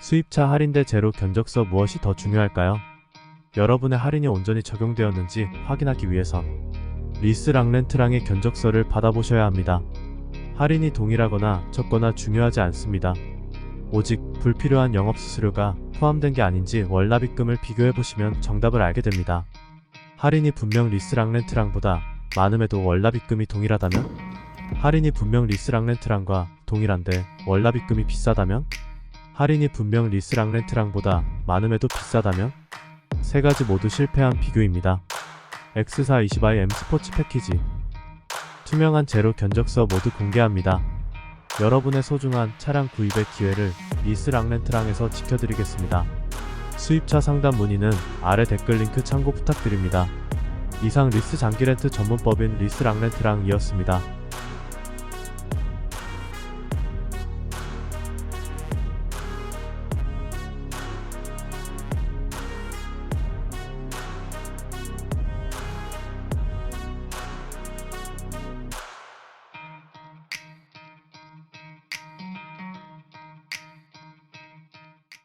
수입차 할인 대 제로 견적서 무엇이 더 중요할까요? 여러분의 할인이 온전히 적용되었는지 확인하기 위해선 리스 랑 렌트랑의 견적서를 받아보셔야 합니다. 할인이 동일하거나 적거나 중요하지 않습니다. 오직 불필요한 영업수수료가 포함된 게 아닌지 월납입금을 비교해보시면 정답을 알게 됩니다. 할인이 분명 리스랑 렌트랑보다 많음에도 월납입금이 동일하다면? 할인이 분명 리스랑 렌트랑과 동일한데 월납입금이 비싸다면? 할인이 분명 리스랑 렌트랑보다 많음에도 비싸다면? 세 가지 모두 실패한 비교입니다. X4 20i M 스포츠 패키지 투명한 제로 견적서 모두 공개합니다. 여러분의 소중한 차량 구입의 기회를 리스 랑 렌트랑에서 지켜드리겠습니다. 수입차 상담 문의는 아래 댓글 링크 참고 부탁드립니다. 이상 리스 장기 렌트 전문법인 리스 랑 렌트랑이었습니다.